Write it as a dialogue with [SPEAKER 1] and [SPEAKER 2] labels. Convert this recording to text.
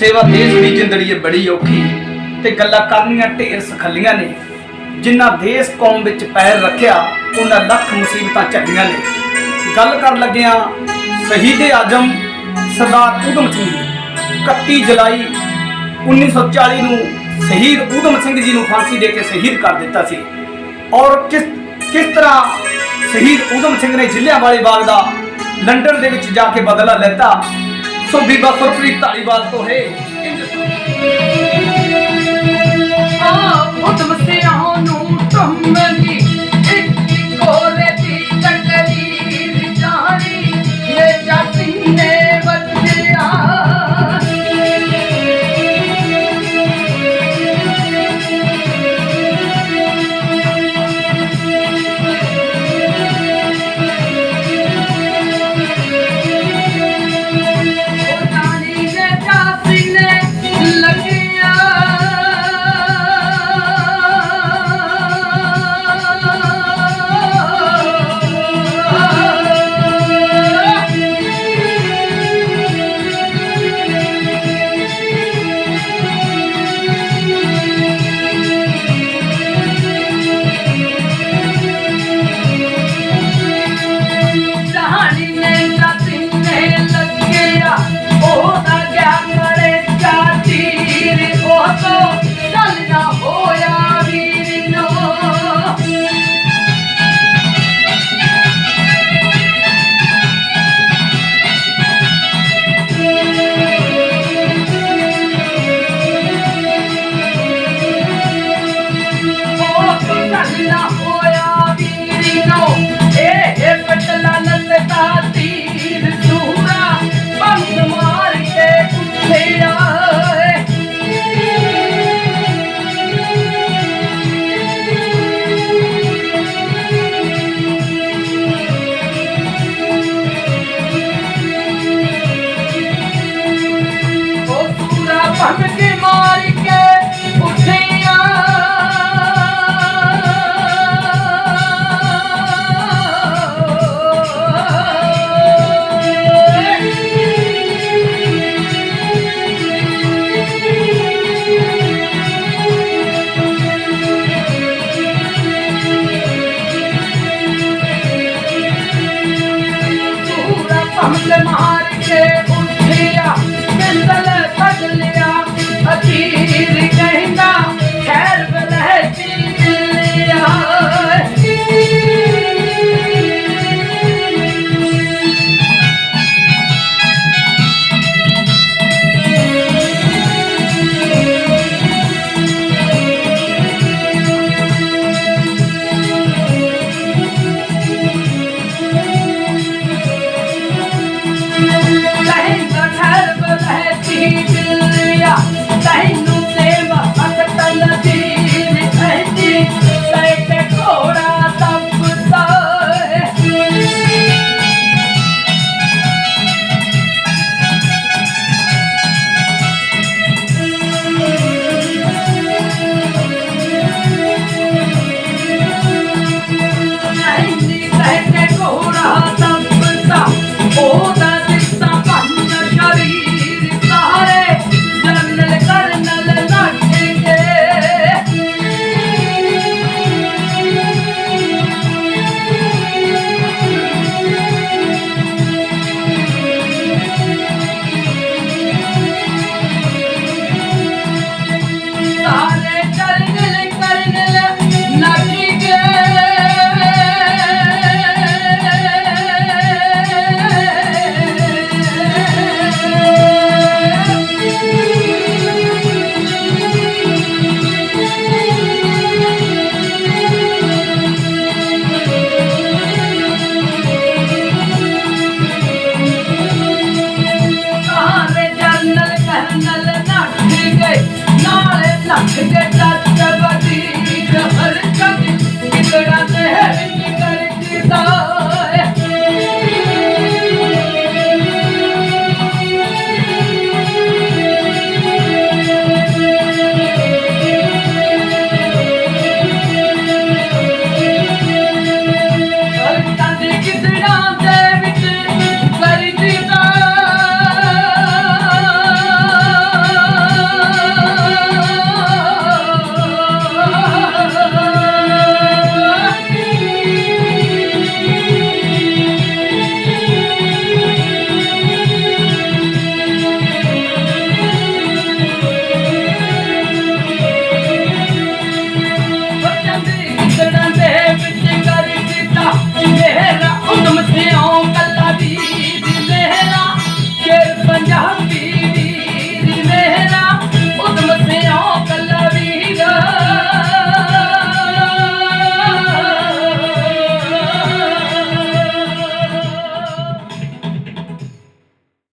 [SPEAKER 1] ਸੇਵਾ ਦੇਸ਼ ਦੀ ਜ਼ਿੰਦੜੀ ਹੈ ਬੜੀ ਔਖੀ ਤੇ ਗੱਲਾਂ ਕਰਨੀਆਂ ਢੇਰ ਸਖੱਲੀਆਂ ਨੇ। ਜਿਨ੍ਹਾਂ ਦੇਸ਼ ਕੌਮ ਵਿੱਚ ਪੈਰ ਰੱਖਿਆ, ਉਹਨਾਂ ਲੱਖ ਮੁਸੀਬਤਾਂ ਝੱਲੀਆਂ ਨੇ। ਗੱਲ ਕਰਨ ਲੱਗਿਆਂ, ਸ਼ਹੀਦ ਆਜਮ ਸਰਦਾਰ ਊਧਮ ਸਿੰਘ ਜੀ। 31 ਜੁਲਾਈ 1940 ਨੂੰ ਸ਼ਹੀਦ ਊਧਮ ਸਿੰਘ ਜੀ ਨੂੰ ਫਾਂਸੀ ਦੇ ਕੇ ਸ਼ਹੀਦ ਕਰ ਦਿੱਤਾ ਸੀ। ਔਰ ਕਿਸ ਕਿਸ ਤਰ੍ਹਾਂ ਸ਼ਹੀਦ ਊਧਮ ਸਿੰਘ ਨੇ ਜ਼ਿਲ੍ਹਿਆਂਵਾਲੇ ਬਾਗ ਦਾ ਲੰਡਨ ਦੇ ਵਿੱਚ ਜਾ ਕੇ ਬਦਲਾ ਲੈਤਾ
[SPEAKER 2] सभी बस प्रीत ताली बात तो है। Probleme arke